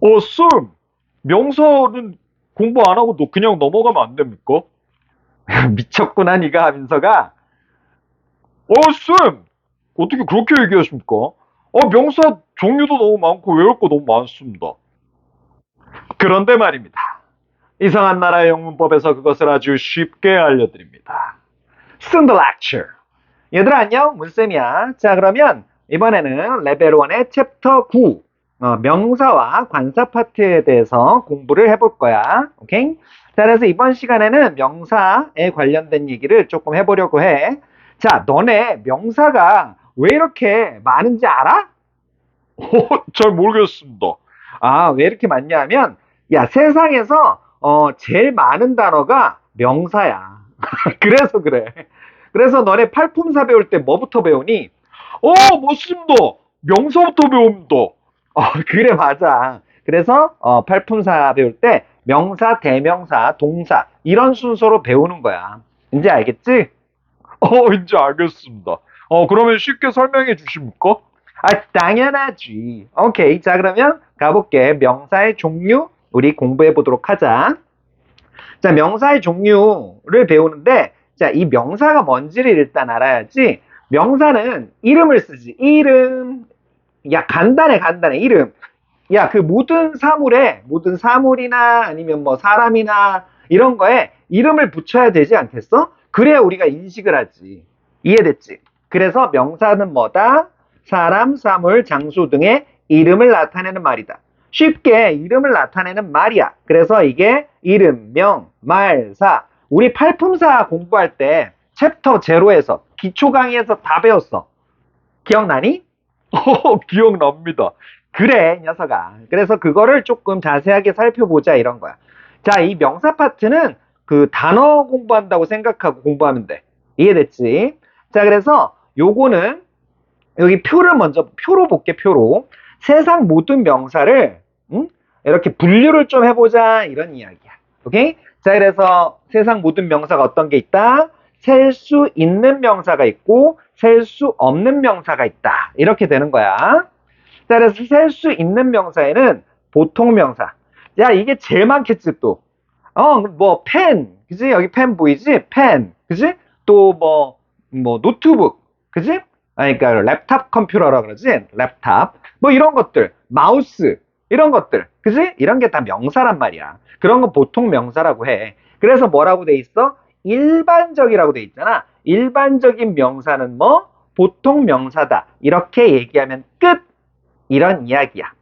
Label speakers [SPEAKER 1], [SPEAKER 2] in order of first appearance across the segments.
[SPEAKER 1] 어, 쌤, 명사는 공부 안 하고 너 그냥 넘어가면 안 됩니까?
[SPEAKER 2] 미쳤구나, 네가 하면서가.
[SPEAKER 1] 어, 쌤, 어떻게 그렇게 얘기하십니까? 어, 명사 종류도 너무 많고 외울 거 너무 많습니다.
[SPEAKER 2] 그런데 말입니다. 이상한 나라의 영문법에서 그것을 아주 쉽게 알려드립니다. The lecture. 얘들아 안녕, 문쌤이야. 자, 그러면 이번에는 레벨 1의 챕터 9. 어, 명사와 관사 파트에 대해서 공부를 해볼 거야. 오케이? 자, 그래서 이번 시간에는 명사에 관련된 얘기를 조금 해보려고 해. 자, 너네 명사가 왜 이렇게 많은지 알아?
[SPEAKER 1] 어, 잘 모르겠습니다.
[SPEAKER 2] 아, 왜 이렇게 많냐 하면, 야, 세상에서, 어, 제일 많은 단어가 명사야. 그래서 그래. 그래서 너네 팔품사 배울 때 뭐부터 배우니?
[SPEAKER 1] 어, 맞습니다. 명사부터 배웁니다.
[SPEAKER 2] 어, 그래, 맞아. 그래서, 어, 팔품사 배울 때 명사, 대명사, 동사, 이런 순서로 배우는 거야. 이제 알겠지?
[SPEAKER 1] 어, 이제 알겠습니다. 어, 그러면 쉽게 설명해 주십니까?
[SPEAKER 2] 아, 당연하지. 오케이. 자, 그러면 가볼게. 명사의 종류, 우리 공부해 보도록 하자. 자, 명사의 종류를 배우는데, 자, 이 명사가 뭔지를 일단 알아야지. 명사는 이름을 쓰지. 이름. 야, 간단해, 간단해. 이름. 야, 그 모든 사물에, 모든 사물이나 아니면 뭐 사람이나 이런 거에 이름을 붙여야 되지 않겠어? 그래야 우리가 인식을 하지. 이해됐지? 그래서 명사는 뭐다? 사람, 사물, 장소 등의 이름을 나타내는 말이다. 쉽게 이름을 나타내는 말이야. 그래서 이게 이름, 명, 말, 사. 우리 팔품사 공부할 때 챕터 제로에서 기초 강의에서 다 배웠어. 기억나니?
[SPEAKER 1] 어, 기억납니다.
[SPEAKER 2] 그래, 녀석아. 그래서 그거를 조금 자세하게 살펴보자 이런 거야. 자, 이 명사 파트는 그 단어 공부한다고 생각하고 공부하면 돼. 이해됐지? 자, 그래서 요거는 여기 표를 먼저 표로 볼게 표로 세상 모든 명사를 응? 이렇게 분류를 좀 해보자 이런 이야기야. 오케이? 자, 그래서 세상 모든 명사가 어떤 게 있다? 셀 수 있는 명사가 있고 셀 수 없는 명사가 있다. 이렇게 되는 거야. 자, 그래서 셀 수 있는 명사에는 보통 명사. 야, 이게 제일 많겠지 또. 어, 뭐 펜, 그지? 여기 펜 보이지? 펜, 그지? 또 뭐 뭐 노트북, 그지? 아니, 그러니까 랩탑 컴퓨터라 그러지? 랩탑. 뭐 이런 것들, 마우스, 이런 것들, 그지? 이런 게 다 명사란 말이야. 그런 건 보통 명사라고 해. 그래서 뭐라고 돼 있어? 일반적이라고 돼 있잖아. 일반적인 명사는 뭐? 보통 명사다. 이렇게 얘기하면 끝! 이런 이야기야.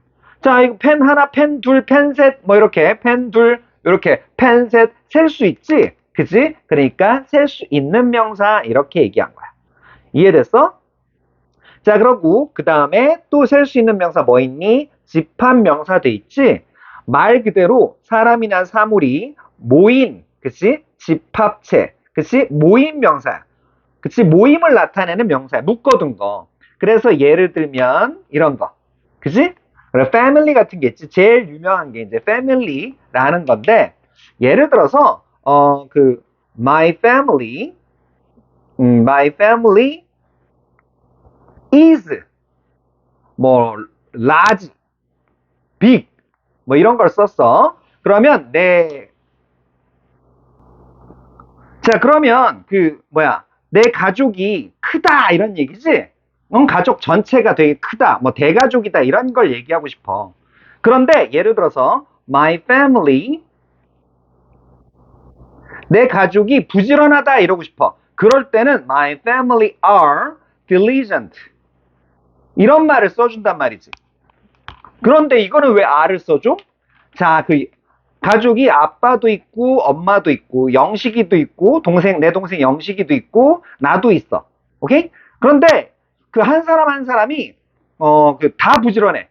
[SPEAKER 2] 자, 이거 펜 하나, 펜 둘, 펜 셋, 뭐 이렇게, 펜 둘, 이렇게, 펜 셋, 셀 수 있지? 그지? 그러니까 셀 수 있는 명사, 이렇게 얘기한 거야. 이해됐어? 자, 그러고, 그 다음에 또 셀 수 있는 명사 뭐 있니? 집합 명사 돼 있지? 말 그대로 사람이나 사물이 모인, 그치? 집합체, 그치? 모임 명사야. 그치? 모임을 나타내는 명사야. 묶어둔 거. 그래서 예를 들면, 이런 거. 그치? 그래, family 같은 게 있지. 제일 유명한 게 이제 family라는 건데, 예를 들어서, 어, 그, my family, 음, my family is, 뭐, large, big, 뭐 이런 걸 썼어. 그러면 내, 자, 그러면 그, 뭐야, 내 가족이 크다, 이런 얘기지? 응, 가족 전체가 되게 크다, 뭐 대가족이다, 이런 걸 얘기하고 싶어. 그런데 예를 들어서, my family, 내 가족이 부지런하다, 이러고 싶어. 그럴 때는 my family are diligent. 이런 말을 써준단 말이지. 그런데 이거는 왜 R을 써줘? 자, 그 가족이 아빠도 있고 엄마도 있고 영식이도 있고 동생 내 동생 영식이도 있고 나도 있어. 오케이? 그런데 그 한 사람 한 사람이 어 그 다 부지런해.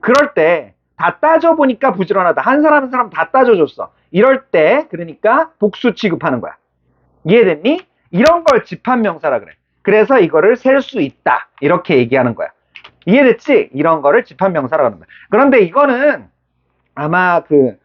[SPEAKER 2] 그럴 때 다 따져 보니까 부지런하다. 한 사람 한 사람 다 따져 줬어. 이럴 때 그러니까 복수 취급하는 거야. 이해됐니? 이런 걸 집합 명사라 그래. 그래서 이거를 셀 수 있다. 이렇게 얘기하는 거야. 이해됐지? 이런 거를 집합 명사라고 하는 거야. 그런데 이거는 아마 그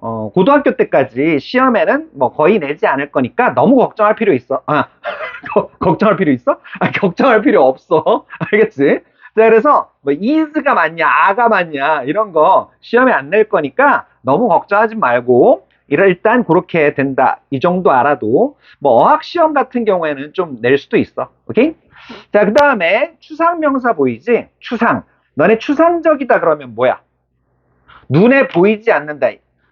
[SPEAKER 2] 어, 고등학교 때까지 시험에는 뭐 거의 내지 않을 거니까 너무 걱정할 필요 있어. 아, 거- 걱정할 필요 있어? 아, 걱정할 필요 없어. 알겠지? 자, 그래서 뭐 is가 맞냐, 아가 맞냐 이런 거 시험에 안 낼 거니까 너무 걱정하지 말고 일단 그렇게 된다. 이 정도 알아도 뭐 어학 시험 같은 경우에는 좀 낼 수도 있어. 오케이? 자, 그 다음에 추상 명사 보이지? 추상. 너네 추상적이다 그러면 뭐야? 눈에 보이지 않는다.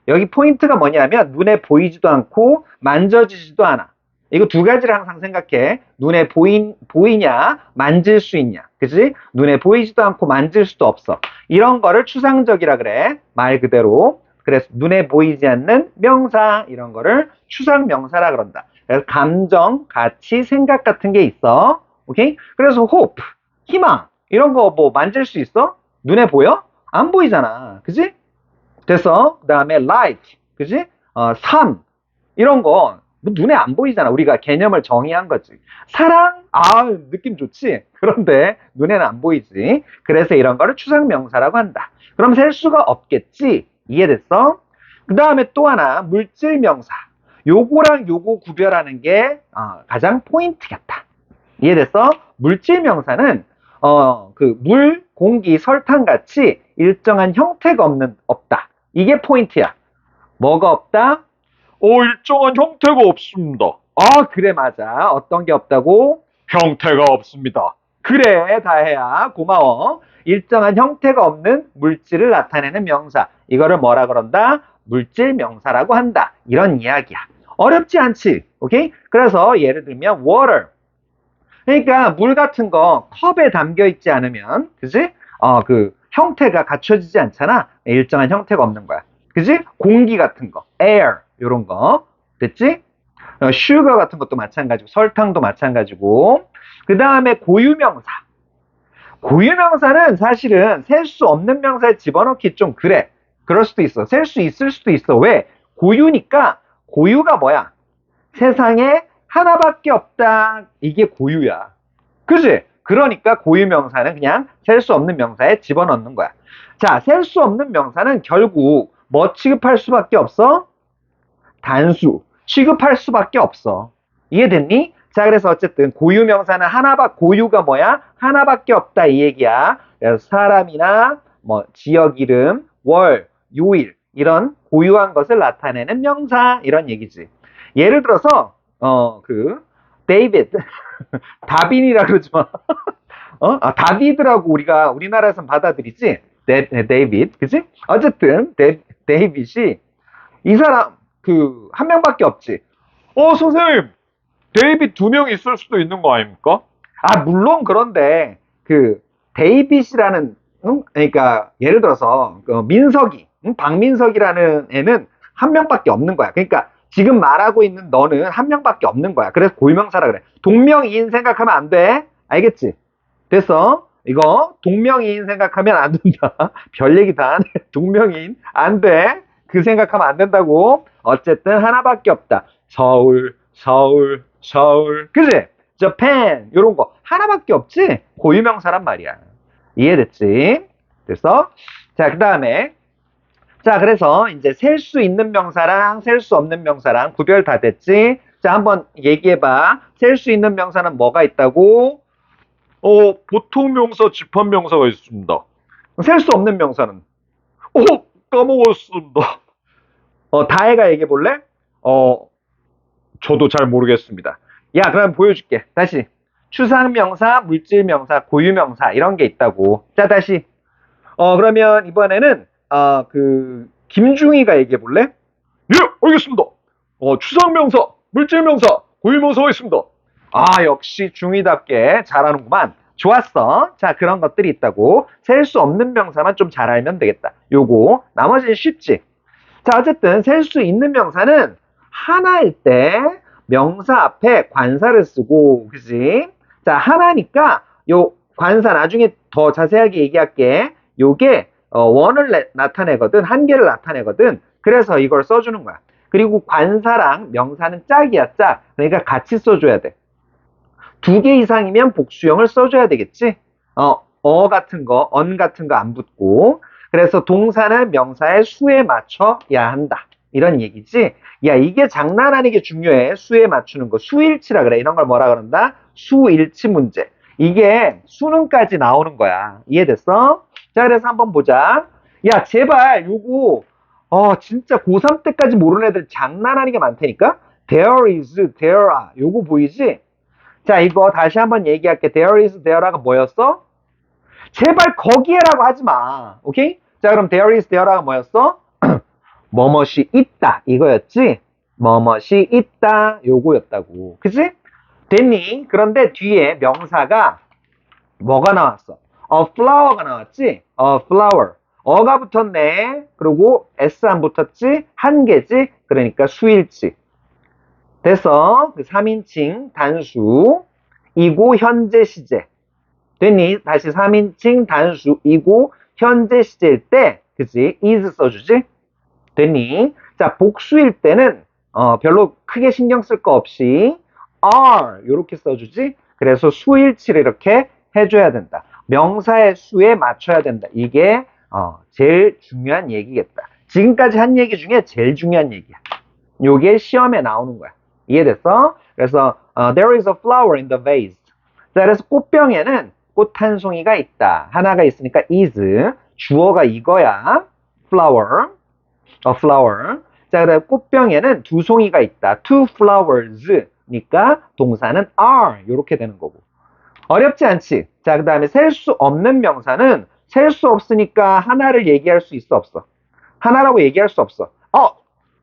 [SPEAKER 2] 여기 포인트가 뭐냐면 눈에 보이지도 않고 만져지지도 않아. 이거 두 가지를 항상 생각해. 눈에 보인, 보이냐, 만질 수 있냐. 그지? 눈에 보이지도 않고 만질 수도 없어. 이런 거를 추상적이라 그래. 말 그대로. 그래서 눈에 보이지 않는 명사, 이런 거를 추상 명사라 그런다. 그래서 감정, 가치, 생각 같은 게 있어. 오케이? 그래서 hope, 희망, 이런 거 뭐 만질 수 있어? 눈에 보여? 안 보이잖아. 그지? 됐어. 그 다음에 light, 그지? 어, sun, 이런 거뭐 눈에 안 보이잖아. 우리가 개념을 정의한 거지. 사랑, 아, 느낌 좋지? 그런데 눈에는 안 보이지. 그래서 이런 거를 추상명사라고 한다. 그럼 셀 수가 없겠지? 이해됐어? 그 다음에 또 하나, 물질명사. 요거랑 요거 구별하는 게 어, 가장 포인트겠다. 이해됐어? 물질명사는 어, 그 물, 공기, 설탕 같이 일정한 형태가 없는 없다. 이게 포인트야. 뭐가 없다?
[SPEAKER 1] 어, 일정한 형태가 없습니다.
[SPEAKER 2] 아, 그래, 맞아. 어떤 게 없다고?
[SPEAKER 1] 형태가 없습니다.
[SPEAKER 2] 그래, 다혜야. 고마워. 일정한 형태가 없는 물질을 나타내는 명사. 이거를 뭐라 그런다? 물질 명사라고 한다. 이런 이야기야. 어렵지 않지? 오케이? 그래서 예를 들면 water. 그러니까 물 같은 거 컵에 담겨 있지 않으면, 그지? 어, 그 형태가 갖춰지지 않잖아. 일정한 형태가 없는 거야. 그지? 공기 같은 거, air. 요런 거. 됐지? 어, sugar 같은 것도 마찬가지고 설탕도 마찬가지고. 그 다음에 고유명사. 고유명사는 사실은 셀 수 없는 명사에 집어넣기 좀 그래. 그럴 수도 있어. 셀 수 있을 수도 있어. 왜? 고유니까 고유가 뭐야? 세상에 하나밖에 없다. 이게 고유야. 그지 그러니까 고유 명사는 그냥 셀 수 없는 명사에 집어넣는 거야 자 셀 수 없는 명사는 결국 뭐 취급할 수밖에 없어 단수 취급할 수밖에 없어. 이해됐니? 자, 그래서 어쨌든 고유 명사는 하나밖 고유가 뭐야? 하나밖에 없다 이 얘기야. 그래서 사람이나 뭐 지역 이름, 월, 요일 이런 고유한 것을 나타내는 명사 이런 얘기지. 예를 들어서 어그 데이비드 다빈이라 그러지 마. 어? 아, 다비드라고 우리가 우리나라에선 받아들이지. 데, 데이비드, 그지? 어쨌든 데, 데이빗이 이 사람 그 한 명밖에 없지.
[SPEAKER 1] 어, 선생님. 데이빗 두 명 있을 수도 있는 거 아닙니까?
[SPEAKER 2] 아 물론 그런데 그 데이빗이라는 응? 그러니까 예를 들어서 그 민석이 응? 박민석이라는 애는 한 명밖에 없는 거야. 그러니까 지금 말하고 있는 너는 한 명밖에 없는 거야. 그래서 고유명사라 그래. 동명이인 생각하면 안 돼. 알겠지? 됐어? 이거 동명이인 생각하면 안 된다. 별 얘기 다 하네. 동명이인 안 돼. 그 생각하면 안 된다고. 어쨌든 하나밖에 없다. 서울, 서울, 서울. 그지? Japan 요런 거 하나밖에 없지? 고유명사란 말이야. 이해됐지? 그래서 자, 그 다음에 자, 그래서 이제 셀 수 있는 명사랑 셀 수 없는 명사랑 구별 다 됐지? 자, 한번 얘기해 봐. 셀 수 있는 명사는 뭐가 있다고?
[SPEAKER 1] 어, 보통 명사, 집합 명사가 있습니다.
[SPEAKER 2] 셀 수 없는 명사는
[SPEAKER 1] 어, 까먹었습니다.
[SPEAKER 2] 어, 다혜가 얘기해 볼래?
[SPEAKER 1] 어, 저도 잘 모르겠습니다.
[SPEAKER 2] 야, 그럼 보여줄게. 다시. 추상명사, 물질명사, 고유명사 이런 게 있다고. 자, 다시. 어, 그러면 이번에는 어, 그 김중희가 얘기해 볼래?
[SPEAKER 1] 예, 알겠습니다. 어, 추상명사, 물질명사, 고유명사가 있습니다.
[SPEAKER 2] 아, 역시 중희답게 잘하는구만. 좋았어. 자, 그런 것들이 있다고. 셀 수 없는 명사만 좀 잘 알면 되겠다. 요거. 나머지는 쉽지. 자, 어쨌든 셀 수 있는 명사는 하나일 때 명사 앞에 관사를 쓰고, 그지? 자, 하나니까 요 관사 나중에 더 자세하게 얘기할게. 요게 어, 원을 내- 나타내거든, 한 개를 나타내거든. 그래서 이걸 써주는 거야. 그리고 관사랑 명사는 짝이야, 짝. 그러니까 같이 써줘야 돼. 두 개 이상이면 복수형을 써줘야 되겠지? 어, 어 같은 거, 언 같은 거 안 붙고. 그래서 동사는 명사의 수에 맞춰야 한다. 이런 얘기지? 야, 이게 장난 아니게 중요해. 수에 맞추는 거. 수일치라 그래. 이런 걸 뭐라 그런다? 수일치 문제. 이게 수능까지 나오는 거야. 이해됐어? 자, 그래서 한번 보자. 야, 제발 요거 어, 진짜 고3 때까지 모르는 애들 장난 아니게 많다니까? There is, there are. 요거 보이지? 자, 이거 다시 한번 얘기할게. There is, there are가 뭐였어? 제발 거기에라고 하지 마. 오케이? 자, 그럼 there is, there are가 뭐였어? 뭐뭇이 있다. 이거였지? 뭐뭇이 있다. 요거였다고. 그치? 됐니? 그런데 뒤에 명사가 뭐가 나왔어? a flower가 나왔지? A flower. 어가 붙었네. 그리고 s 안 붙었지? 한 개지? 그러니까 수일치. 돼서 그 3인칭 단수 이고 현재 시제. 됐니? 다시 3인칭 단수 이고 현재 시제일 때 그치? is 써주지? 됐니? 자, 복수일 때는 어, 별로 크게 신경 쓸 거 없이 are 이렇게 써주지? 그래서 수일치를 이렇게 해줘야 된다. 명사의 수에 맞춰야 된다. 이게 어, 제일 중요한 얘기겠다. 지금까지 한 얘기 중에 제일 중요한 얘기야. 요게 시험에 나오는 거야. 이해됐어? 그래서 어, there is a flower in the vase. 자, 그래서 꽃병에는 꽃 한 송이가 있다. 하나가 있으니까 is. 주어가 이거야. flower. a flower. 자, 그다음 꽃병에는 두 송이가 있다. two flowers. 니까 동사는 are. 이렇게 되는 거고. 어렵지 않지? 자, 그 다음에 셀 수 없는 명사는 셀 수 없으니까 하나를 얘기할 수 있어, 없어? 하나라고 얘기할 수 없어. 어,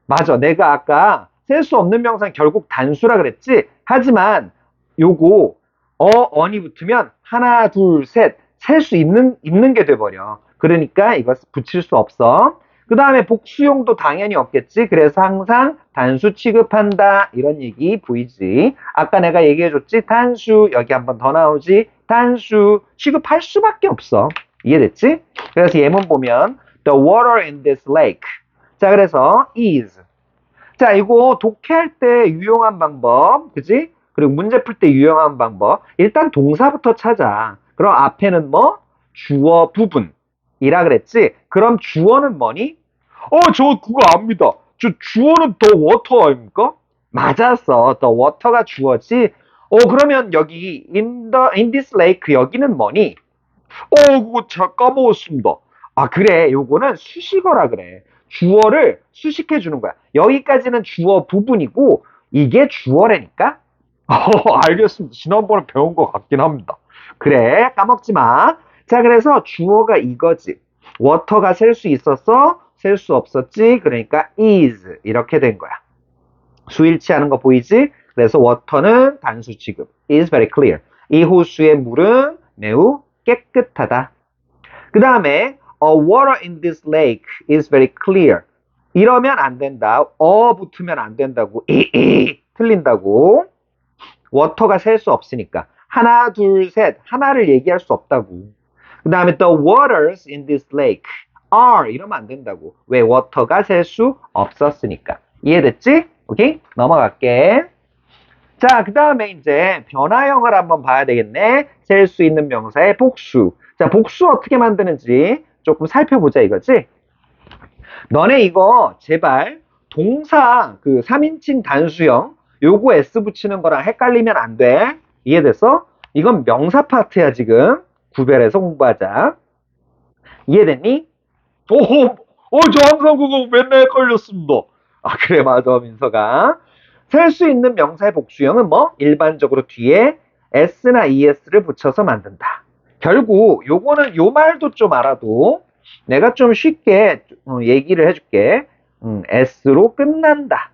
[SPEAKER 2] 맞아. 내가 아까 셀 수 없는 명사는 결국 단수라 그랬지? 하지만 요거 어, 언이 붙으면 하나, 둘, 셋, 셀 수 있는, 있는 게 돼버려. 그러니까 이거 붙일 수 없어. 그 다음에 복수용도 당연히 없겠지. 그래서 항상 단수 취급한다. 이런 얘기 보이지. 아까 내가 얘기해줬지. 단수, 여기 한 번 더 나오지. 단수 취급할 수밖에 없어. 이해됐지? 그래서 예문 보면 The water in this lake. 자, 그래서 is. 자, 이거 독해할 때 유용한 방법. 그지? 그리고 문제 풀 때 유용한 방법. 일단 동사부터 찾아. 그럼 앞에는 뭐? 주어 부분이라 그랬지? 그럼 주어는 뭐니?
[SPEAKER 1] 어, 저 그거 압니다. 저 주어는 더 워터 아닙니까?
[SPEAKER 2] 맞았어. The water가 주어지. 어, 그러면 여기 in the in this lake 여기는 뭐니?
[SPEAKER 1] 어, 그거 제가 까먹었습니다.
[SPEAKER 2] 아, 그래. 요거는 수식어라 그래. 주어를 수식해 주는 거야. 여기까지는 주어 부분이고 이게 주어라니까?
[SPEAKER 1] 어, 알겠습니다. 지난번에 배운 것 같긴 합니다.
[SPEAKER 2] 그래. 까먹지 마. 자, 그래서 주어가 이거지. water가 셀 수 있었어? 셀 수 없었지? 그러니까 is 이렇게 된 거야. 수일치하는 거 보이지? 그래서 water는 단수 취급. is very clear. 이 호수의 물은 매우 깨끗하다. 그 다음에 a water in this lake is very clear. 이러면 안 된다. 어 붙으면 안 된다고. 틀린다고. 워터가 셀 수 없으니까. 하나, 둘, 셋. 하나를 얘기할 수 없다고. 그 다음에 the waters in this lake are 이러면 안 된다고. 왜? 워터가 셀 수 없었으니까. 이해됐지? 오케이? 넘어갈게. 자, 그 다음에 이제 변화형을 한번 봐야 되겠네. 셀 수 있는 명사의 복수. 자, 복수 어떻게 만드는지 조금 살펴보자 이거지? 너네 이거 제발 동사 그 3인칭 단수형 요거 S 붙이는 거랑 헷갈리면 안 돼. 이해됐어? 이건 명사 파트야 지금. 구별해서 공부하자. 이해됐니?
[SPEAKER 1] 오호, 어, 저 항상 그거 맨날 헷갈렸습니다.
[SPEAKER 2] 아, 그래, 맞아, 민서가. 셀 수 있는 명사의 복수형은 뭐? 일반적으로 뒤에 s나 es를 붙여서 만든다. 결국, 요거는, 요 말도 좀 알아도 내가 좀 쉽게 어, 얘기를 해줄게. 음, s로 끝난다.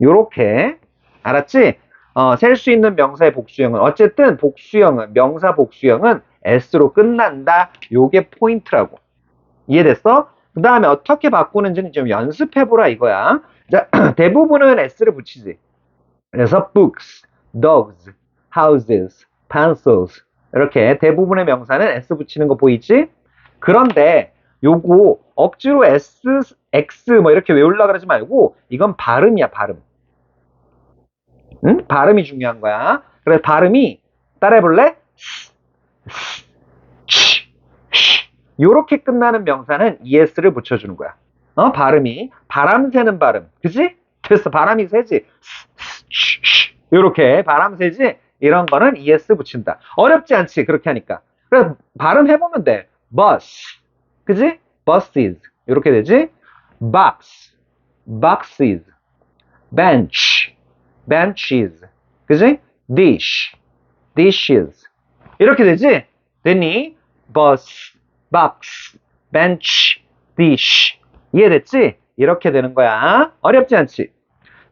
[SPEAKER 2] 요렇게. 알았지? 어, 셀 수 있는 명사의 복수형은, 어쨌든 복수형은, 명사 복수형은 s로 끝난다. 요게 포인트라고. 이해됐어? 그 다음에 어떻게 바꾸는지는 좀 연습해보라 이거야. 자, 대부분은 s를 붙이지. 그래서 books, dogs, houses, pencils 이렇게 대부분의 명사는 s 붙이는 거 보이지? 그런데 요거 억지로 s, x 뭐 이렇게 외우려 그러지 말고 이건 발음이야 발음. 응? 발음이 중요한 거야. 그래서 발음이 따라해볼래? 요렇게 끝나는 명사는 es를 붙여주는 거야. 어, 발음이. 바람 새는 발음. 그지? 됐어. 바람이 새지. 요렇게 바람 새지? 이런 거는 es 붙인다. 어렵지 않지 그렇게 하니까. 그래서 발음 해보면 돼. bus, 그지? buses 이렇게 되지? box, boxes, bench, benches, 그지? dish, dishes 이렇게 되지? 됐니? bus, box, bench, dish 이해됐지? 이렇게 되는 거야. 어렵지 않지?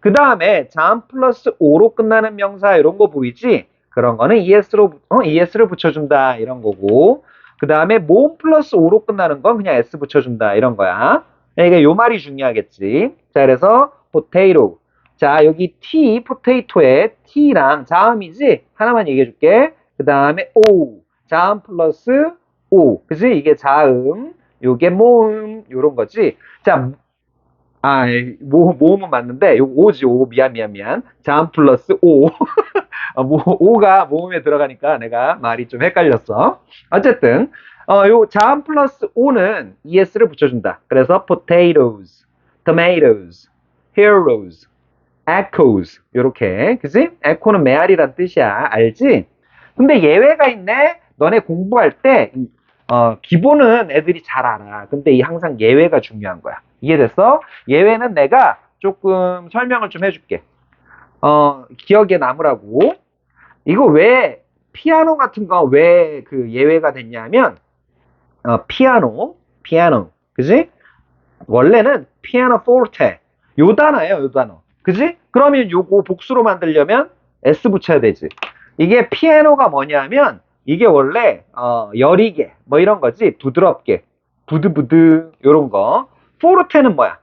[SPEAKER 2] 그 다음에 잠 플러스 오로 끝나는 명사 이런 거 보이지? 그런 거는 es로 어, es를 붙여준다 이런 거고 그 다음에 모음 플러스 오로 끝나는 건 그냥 s 붙여준다 이런 거야. 이게 요 말이 중요하겠지. 자 그래서 potato. 자 여기 t potato에 t랑 자음이지 하나만 얘기해줄게. 그 다음에 o 자음 플러스 o 그지? 이게 자음 요게 모음 요런 거지. 자 아, 모, 모음은 맞는데, 요 오지, 오. 미안, 미안, 미안. 자음 플러스 오. 어, 모, 오가 모음에 들어가니까 내가 말이 좀 헷갈렸어. 어쨌든, 어, 요 자음 플러스 오는 es를 붙여준다. 그래서 potatoes, tomatoes, heroes, echoes. 요렇게. 그지? echo는 메아리란 뜻이야. 알지? 근데 예외가 있네? 너네 공부할 때, 이, 어, 기본은 애들이 잘 알아. 근데 이 항상 예외가 중요한 거야. 이해됐어? 예외는 내가 조금 설명을 좀 해줄게. 어, 기억에 남으라고. 이거 왜, 피아노 같은 거 왜 그 예외가 됐냐면, 어, 피아노, 피아노. 그지? 원래는 피아노 포르테. 요 단어예요, 요 단어. 그지? 그러면 요거 복수로 만들려면 S 붙여야 되지. 이게 피아노가 뭐냐면, 이게 원래, 어, 여리게, 뭐 이런 거지. 부드럽게. 부드부드, 요런 거. 포르테는 뭐야?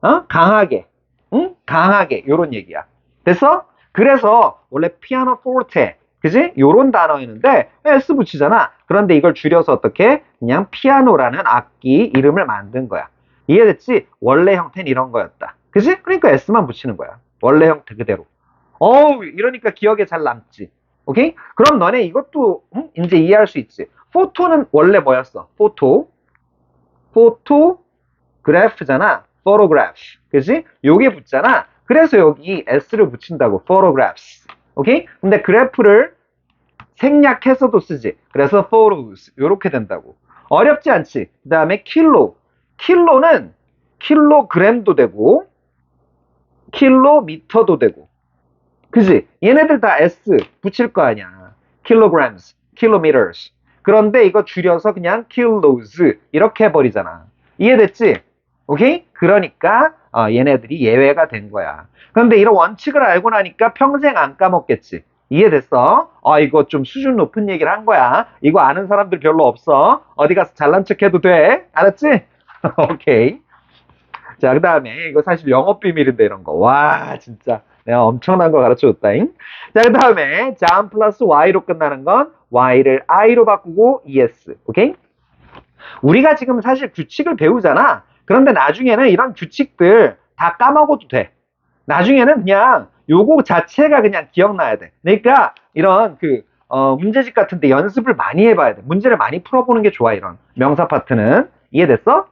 [SPEAKER 2] 어? 강하게. 응? 강하게. 요런 얘기야. 됐어? 그래서 원래 피아노 포르테. 그지? 요런 단어였는데 S 붙이잖아. 그런데 이걸 줄여서 어떻게? 그냥 피아노라는 악기 이름을 만든 거야. 이해됐지? 원래 형태는 이런 거였다. 그지? 그러니까 S만 붙이는 거야. 원래 형태 그대로. 어우, 이러니까 기억에 잘 남지. 오케이? 그럼 너네 이것도 응? 이제 이해할 수 있지. 포토는 원래 뭐였어? 포토. 포토 그래프잖아. photograph. 그지? 요게 붙잖아. 그래서 여기 s를 붙인다고. photographs. 오케이? 근데 그래프를 생략해서도 쓰지. 그래서 photos. 요렇게 된다고. 어렵지 않지? 그 다음에 킬로. 킬로는 킬로그램도 되고 킬로미터도 되고. 그지? 얘네들 다 s 붙일 거 아니야. kilograms, kilometers. 그런데 이거 줄여서 그냥 kilos 이렇게 해버리잖아. 이해됐지? 오케이? 그러니까 어, 얘네들이 예외가 된 거야. 그런데 이런 원칙을 알고 나니까 평생 안 까먹겠지. 이해됐어? 어, 이거 좀 수준 높은 얘기를 한 거야. 이거 아는 사람들 별로 없어. 어디 가서 잘난 척 해도 돼. 알았지? 오케이. 자, 그 다음에 이거 사실 영업 비밀인데 이런 거. 와, 진짜. 내가 엄청난 거 가르쳐 줬다잉. 자, 그 다음에 잠 플러스 y로 끝나는 건 y를 i로 바꾸고 es. 오케이? 우리가 지금 사실 규칙을 배우잖아. 그런데 나중에는 이런 규칙들 다 까먹어도 돼. 나중에는 그냥 요거 자체가 그냥 기억나야 돼. 그러니까 이런 그 어, 문제집 같은데 연습을 많이 해봐야 돼. 문제를 많이 풀어보는 게 좋아 이런 명사 파트는 이해됐어?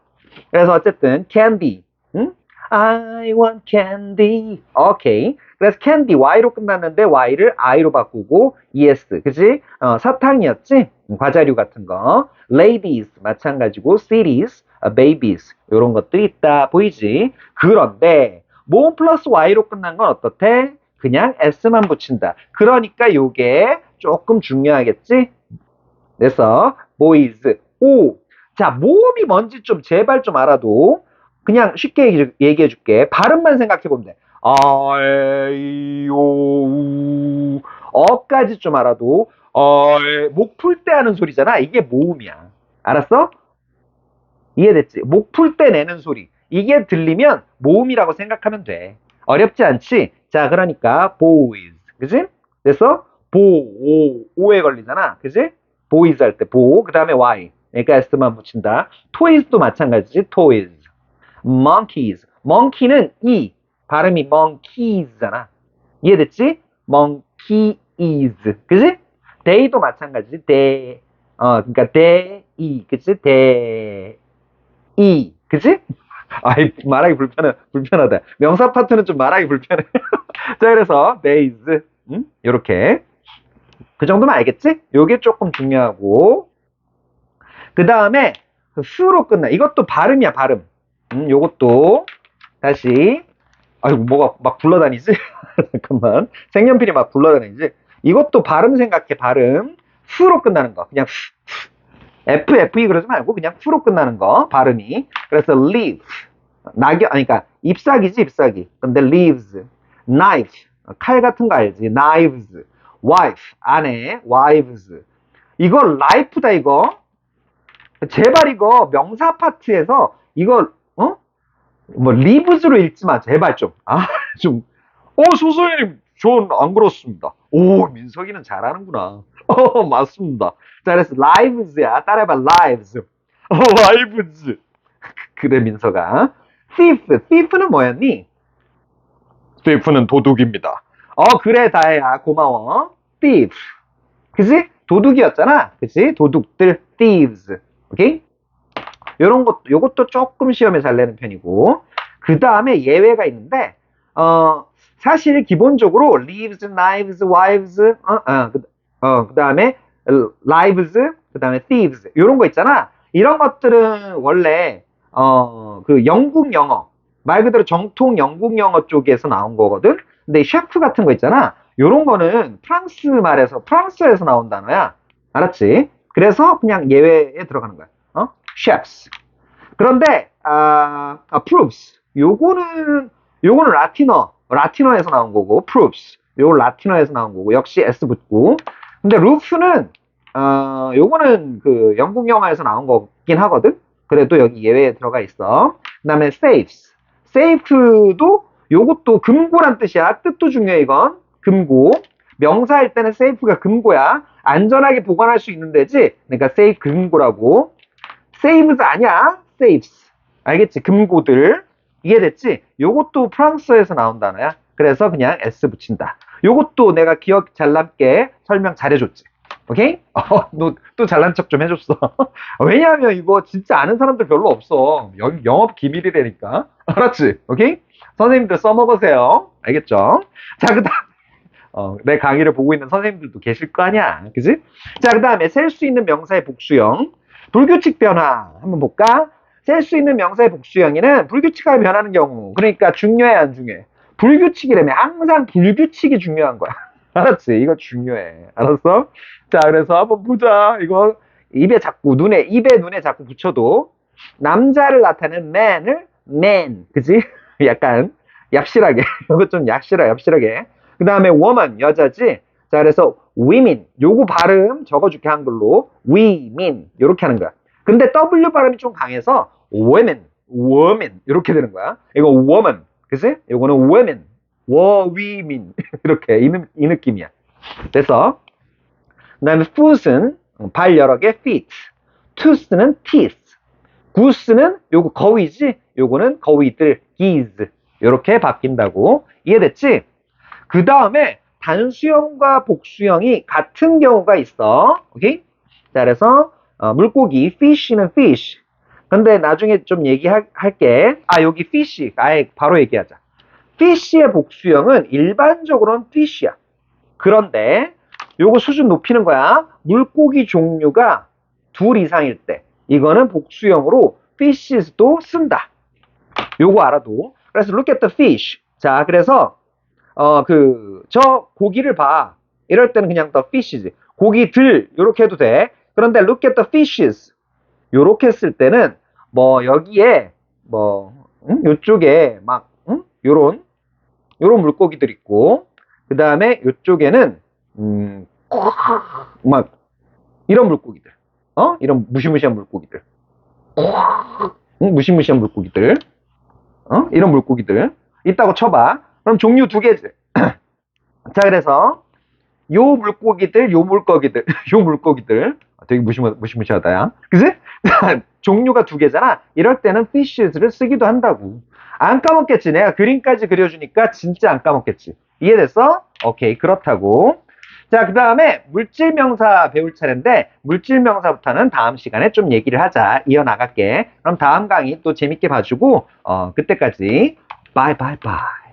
[SPEAKER 2] 그래서 어쨌든 candy, 응? I want candy. 오케이. 그래서 candy y로 끝났는데 y를 i로 바꾸고 es, 그지? 어, 사탕이었지? 음, 과자류 같은 거. ladies 마찬가지고 cities, 어, babies 이런 것들이 있다 보이지? 그런데 모음 플러스 y로 끝난 건 어떻대? 그냥 s만 붙인다. 그러니까 요게 조금 중요하겠지? 그래서 boys, o. 자, 모음이 뭔지 좀 제발 좀 알아도 그냥 쉽게 얘기해 줄게. 발음만 생각해 보면 돼. 아, 에, 이, 오, 우. 어까지 좀 알아도 어, 목 풀 때 하는 소리잖아. 이게 모음이야. 알았어? 이해됐지? 목 풀 때 내는 소리. 이게 들리면 모음이라고 생각하면 돼. 어렵지 않지? 자, 그러니까 boys. 그지? 그래서 보, 오, 오에 걸리잖아. 그지? boys 할 때 보, 그 다음에 y. 그러니까 s만 붙인다. toys도 마찬가지지. toys. Monkeys. monkey는 e. 발음이 monkeys잖아. 이해됐지? monkeys. 그지? they도 마찬가지지. they. 어, 그러니까 they, 그치? they, 그치? 아이, 말하기 불편해, 불편하다. 명사 파트는 좀 말하기 불편해. 자, 그래서 days, 음? 요렇게. 그 정도면 알겠지? 요게 조금 중요하고. 그 다음에 수로 끝나. 이것도 발음이야, 발음. 음, 요것도 다시. 아이고, 뭐가 막 굴러다니지? 잠깐만. 색연필이 막 굴러다니지? 이것도 발음 생각해, 발음. 수로 끝나는 거. 그냥 후, 후. F, F, E 그러지 말고 그냥 후로 끝나는 거. 발음이. 그래서 leave. 낙엽, 아니, 그러니까 잎사귀지, 잎사귀. 근데 leaves. knife. 칼 같은 거 알지? knives. wife. 아내. wives. 이거 life다, 이거. 제발 이거 명사 파트에서 이거, 어? 뭐, lives로 읽지 마. 제발 좀. 아, 좀.
[SPEAKER 1] 어, 선생님, 전 안 그렇습니다.
[SPEAKER 2] 오, 민석이는 잘하는구나. 어, 맞습니다. 자, 그래서 lives야. 따라해봐, lives.
[SPEAKER 1] 어, 라이브즈.
[SPEAKER 2] 그래, 민석아. thief. thief는 뭐였니?
[SPEAKER 1] 스테이프는 도둑입니다.
[SPEAKER 2] 어, 그래, 다혜야. 고마워. thief. 그지? 도둑이었잖아. 그지? 도둑들, thieves. 오케이? 요런 것, 요것도 조금 시험에 잘 내는 편이고. 그 다음에 예외가 있는데, 어, 사실 기본적으로 leaves, knives, wives, 어, 어, 그, 어, 그 다음에 lives, 그 다음에 thieves. 요런 거 있잖아. 이런 것들은 원래, 어, 그 영국 영어, 말 그대로 정통 영국 영어 쪽에서 나온 거거든? 근데 이 셰프 같은 거 있잖아. 요런 거는 프랑스 말에서, 프랑스에서 나온 단어야. 알았지? 그래서 그냥 예외에 들어가는 거야. 어? Chefs. 그런데, 아, 아, proofs. 요거는, 요거는 라틴어, 라틴어에서 나온 거고, proofs. 요거 라틴어에서 나온 거고, 역시 S 붙고. 근데 roof는, 어, 요거는 그 영국 영화에서 나온 거긴 하거든? 그래도 여기 예외에 들어가 있어. 그 다음에 safes. safe도 요것도 금고란 뜻이야. 뜻도 중요해, 이건. 금고. 명사일 때는 safe가 금고야. 안전하게 보관할 수 있는 데지. 그러니까 safe 금고라고. Saves 아니야. safes. 알겠지? 금고들. 이해됐지? 요것도 프랑스에서 나온 단어야. 그래서 그냥 S 붙인다. 요것도 내가 기억 잘 남게 설명 잘해줬지. 오케이? 어, 너 또 잘난 척 좀 해줬어. 왜냐하면 이거 진짜 아는 사람들 별로 없어. 영, 영업 기밀이라니까. 알았지? 오케이? 선생님들 써먹으세요. 알겠죠? 자, 그 다음, 어, 내 강의를 보고 있는 선생님들도 계실 거 아니야. 그지? 자, 그 다음에 셀 수 있는 명사의 복수형. 불규칙 변화. 한번 볼까? 셀 수 있는 명사의 복수형에는 불규칙하게 변하는 경우. 그러니까 중요해, 안 중요해? 불규칙이라면 항상 불규칙이 중요한 거야. 알았지? 이거 중요해. 알았어? 자, 그래서 한번 보자. 이거 입에 자꾸 눈에 입에 눈에 자꾸 붙여도 남자를 나타내는 man을 man, 그지? 약간 얍실하게. 이거 좀 얍실하, 얍실하게. 그 다음에 woman 여자지. 자, 그래서 women 요거 발음 적어줄게 한글로 women 이렇게 하는 거야. 근데 W 발음이 좀 강해서 women, woman 이렇게 되는 거야. 이거 woman, 그지? 이거는 women, women 이렇게 이, 느- 이 느낌이야. 그래서 그 다음에 foot은 발 여러 개 feet, tooth는 teeth, goose는 요거 거위지, 요거는 거위들 geese 이렇게 바뀐다고 이해됐지? 그 다음에 단수형과 복수형이 같은 경우가 있어. 오케이? 자, 그래서 어, 물고기 fish는 fish. 근데 나중에 좀 얘기할게. 아, 여기 fish. 아예 바로 얘기하자. fish의 복수형은 일반적으로는 fish야. 그런데 요거 수준 높이는 거야. 물고기 종류가 둘 이상일 때 이거는 복수형으로 fishes도 쓴다. 요거 알아도. 그래서 look at the fish. 자, 그래서 어 그 저 고기를 봐. 이럴 때는 그냥 the fish지. 고기들 요렇게 해도 돼. 그런데 look at the fishes. 요렇게 했을 때는 뭐 여기에 뭐 응? 요쪽에 막 응? 요런 요런 물고기들 있고 그 다음에 요쪽에는 음, 막 이런 물고기들 어 이런 무시무시한 물고기들 응? 무시무시한 물고기들 어 이런 물고기들 있다고 쳐봐 그럼 종류 두 개지. 자 그래서 요 물고기들 요 물고기들 요 물고기들. 아, 되게 무시무, 무시무시하다 야. 그지? 종류가 두 개잖아. 이럴 때는 fishes를 쓰기도 한다고. 안 까먹겠지 내가 그림까지 그려주니까 진짜 안 까먹겠지. 이해됐어? 오케이 그렇다고. 자 그 다음에 물질명사 배울 차례인데 물질명사부터는 다음 시간에 좀 얘기를 하자. 이어나갈게. 그럼 다음 강의 또 재밌게 봐주고 어 그때까지. 바이 바이 바이